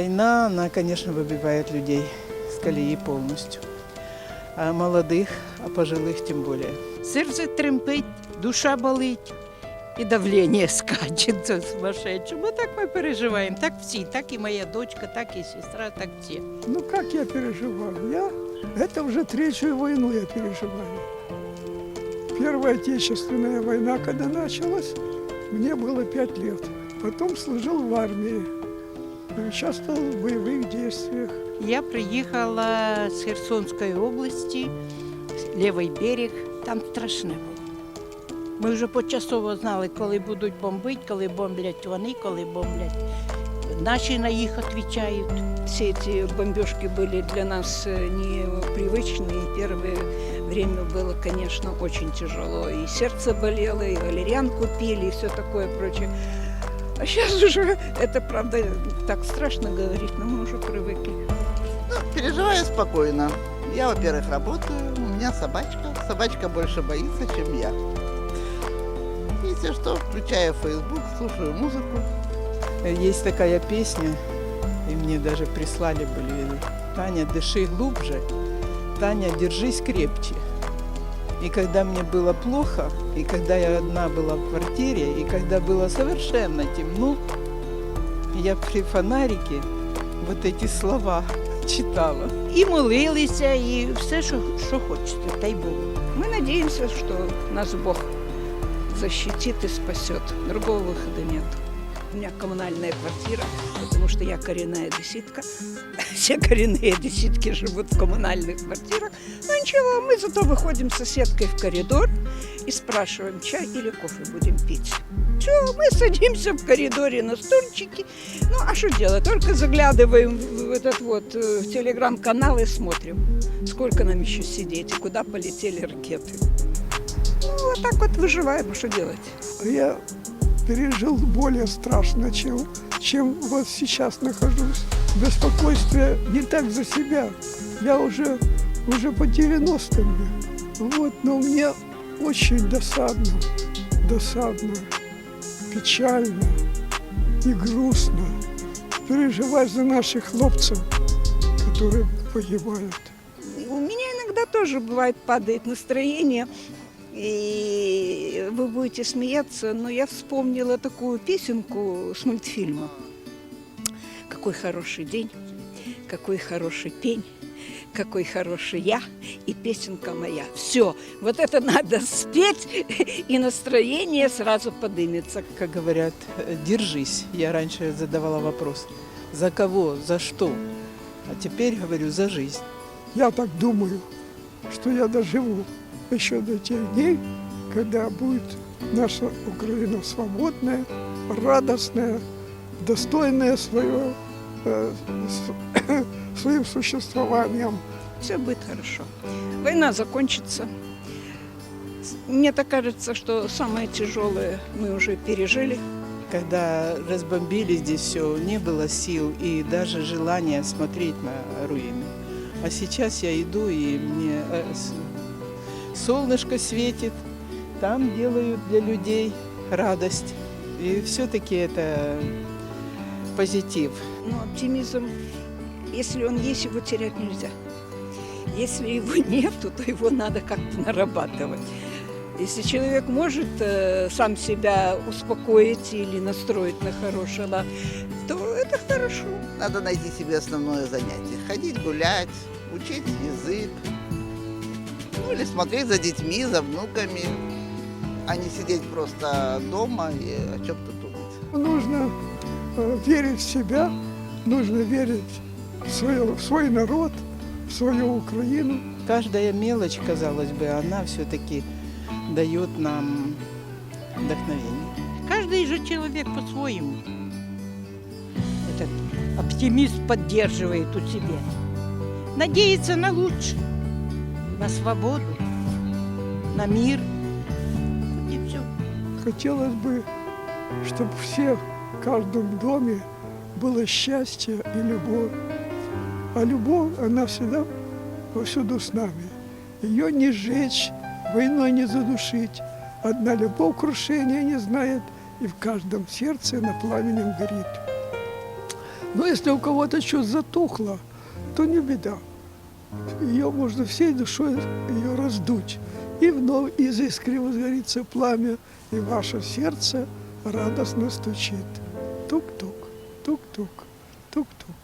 Война, она, конечно, выбивает людей с колеи полностью. А молодых, а пожилых тем более. Серце тремтить, душа болить і давлення скаче це сумасшедше. Бо так ми переживаємо. Так всі, так і моя дочка, так і сестра, так всі. Ну как я переживаю? Я это уже третью войну я переживаю. Первая Отечественная война, когда началась, мне было пять лет. Потом служил в армии, участвовал в боевых действиях. Я приїхала з Херсонської області, лівий берег, там страшне було. Ми вже почасово знали, коли будуть бомбити, коли бомблять вони, коли бомблять. Наші на їх відповідають. Все эти бомбежки были для нас э, непривычны. И первое время было, конечно, очень тяжело. И сердце болело, и валерьянку пили, и все такое прочее. А сейчас уже, это правда так страшно говорить, но мы уже привыкли. Ну, переживаю спокойно. Я, во-первых, работаю, у меня собачка. Собачка больше боится, чем я. Если что, включаю Facebook, слушаю музыку. Есть такая песня, и мне даже прислали были. Таня, дыши глубже. Таня, держись крепче. И когда мне было плохо, и когда я одна была в квартире, и когда было совершенно темно, я при фонарике вот эти слова читала. І молилися, і все, що, що хочете, та й. Мы надеемся, что нас Бог защитит и спасет. Другого выхода нет. У меня коммунальная квартира, потому что я коренная деситка. Все коренные деситки живут в коммунальных квартирах. Ну ничего, мы зато выходим с соседкой в коридор и спрашиваем, чай или кофе будем пить. Все, мы садимся в коридоре на стульчики. Ну, а что делать? Только заглядываем в этот вот э, в телеграм-канал и смотрим, сколько нам еще сидеть и куда полетели ракеты. Ну, вот так вот выживаем, а что делать? Я пережил более страшно, чем, чем вот сейчас нахожусь. Беспокойствие не так за себя. Я уже, уже по 90 мне. Вот, но мне очень досадно, досадно, печально и грустно переживать за наших хлопцев, которые погибают. У меня иногда тоже бывает падает настроение, и вы будете смеяться, но я вспомнила такую песенку с мультфильма. Какой хороший день, какой хороший пень, какой хороший я и песенка моя. Все, вот это надо спеть, и настроение сразу подымется. Как говорят, держись. Я раньше задавала вопрос, за кого, за что? А теперь говорю, за жизнь. Я так думаю, что я доживу еще до тех дней, когда будет наша Украина свободная, радостная, достойная свое, э, с- своим существованием. Все будет хорошо. Война закончится. Мне так кажется, что самое тяжелое мы уже пережили. Когда разбомбили здесь все, не было сил и даже желания смотреть на руины. А сейчас я иду, и мне э, солнышко светит, там делают для людей радость. И все-таки это позитив. Но оптимизм, если он есть, его терять нельзя. Если его нету, то его надо как-то нарабатывать. Если человек может э, сам себя успокоить или настроить на хороший лад, то это хорошо. Надо найти себе основное занятие. Ходить гулять, учить язык. Ну или смотреть за детьми, за внуками. А не сидеть просто дома и о чем-то думать. Нужно э, верить в себя, нужно верить в, свое, в свой народ, в свою Украину. Каждая мелочь, казалось бы, она все-таки дает нам вдохновение. Каждый же человек по-своему. Этот оптимист поддерживает у себя. Надеется на лучшее, на свободу, на мир. Хотелось бы, чтобы все в каждом доме было счастье и любовь. А любовь, она всегда повсюду с нами. Ее не сжечь, войной не задушить. Одна любовь крушения не знает, и в каждом сердце на пламенем горит. Но если у кого-то что затухло, то не беда. Ее можно всей душой ее раздуть. И вновь из искры возгорится пламя, и ваше сердце радостно стучит. Тук-тук, тук-тук, тук-тук.